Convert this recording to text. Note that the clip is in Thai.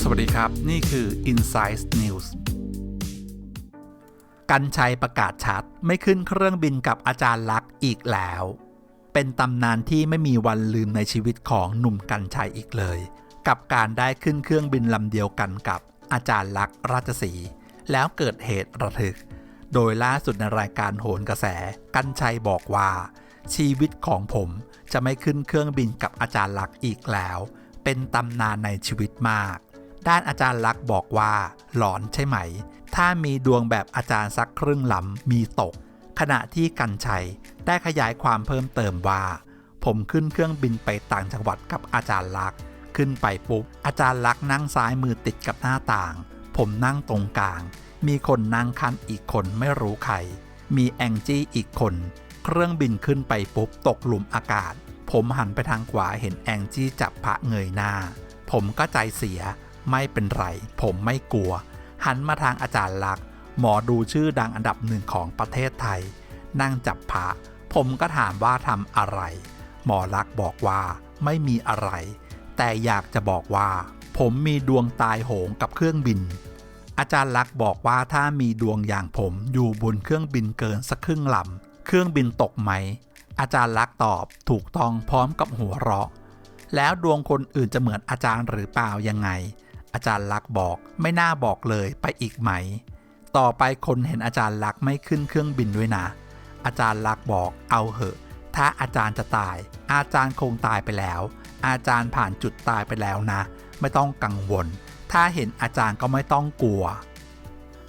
สวัสดีครับ นี่คือ Insight News กันชัยประกาศชัดไม่ขึ้นเครื่องบินกับอาจารย์ลักษ์อีกแล้ว เป็นตำนานที่ไม่มีวันลืมในชีวิตของหนุ่มกันชัยอีกเลย กับการได้ขึ้นเครื่องบินลำเดียวกันกับอาจารย์ลักษ์ราชสีแล้วเกิดเหตุระทึก โดยล่าสุดในรายการโหนกระแส กันชัยบอกว่า ชีวิตของผมจะไม่ขึ้นเครื่องบินกับอาจารย์ลักษ์อีกแล้ว เป็นตำนานในชีวิตมาก ด้านอาจารย์ลักษ์บอกว่า หลอนใช่ไหม ถ้ามีดวงแบบอาจารย์สักครึ่งลำมีตก ขณะที่กันชัยได้ขยายความเพิ่มเติมว่า ผมขึ้นเครื่องบินไปต่างจังหวัดกับอาจารย์ลักษ์ขึ้นไปปุ๊บ อาจารย์ลักษ์นั่งซ้ายมือติดกับหน้าต่าง ผมนั่งตรงกลาง มีคนนั่งคันอีกคนไม่รู้ใคร มีแองจี้อีกคน เครื่องบินขึ้นไปปุ๊บตกหลุมอากาศ ผมหันไปทางขวาเห็นแองจี้จับพระเงยหน้า ผมก็ใจเสีย ไม่เป็นไร ผมไม่กลัว หันมาทางอาจารย์ลักษ์หมอดูชื่อดังอันดับหนึ่งของประเทศไทย นั่งจับพระผมก็ถามว่าทำอะไร หมอลักษ์บอกว่าไม่มีอะไร แต่อยากจะบอกว่า ผมมีดวงตายโหงกับเครื่องบิน อาจารย์ลักษ์บอกว่าถ้ามีดวงอย่างผมอยู่บนเครื่องบินเกินสักครึ่งลำ เครื่องบินตกไหม อาจารย์ลักษ์ตอบถูกต้องพร้อมกับหัวเราะ แล้วดวงคนอื่นจะเหมือนอาจารย์หรือเปล่ายังไง อาจารย์ลักษ์บอกไม่น่าบอกเลยไปอีกไหม ต่อไปคนเห็นอาจารย์ลักษ์ไม่ขึ้นเครื่องบินด้วยนะ อาจารย์ลักษ์บอกเอาเหอะ ถ้าอาจารย์จะตาย อาจารย์คงตายไปแล้ว อาจารย์ผ่านจุดตายไปแล้วนะ ไม่ต้องกังวล ถ้าเห็นอาจารย์ก็ไม่ต้องกลัว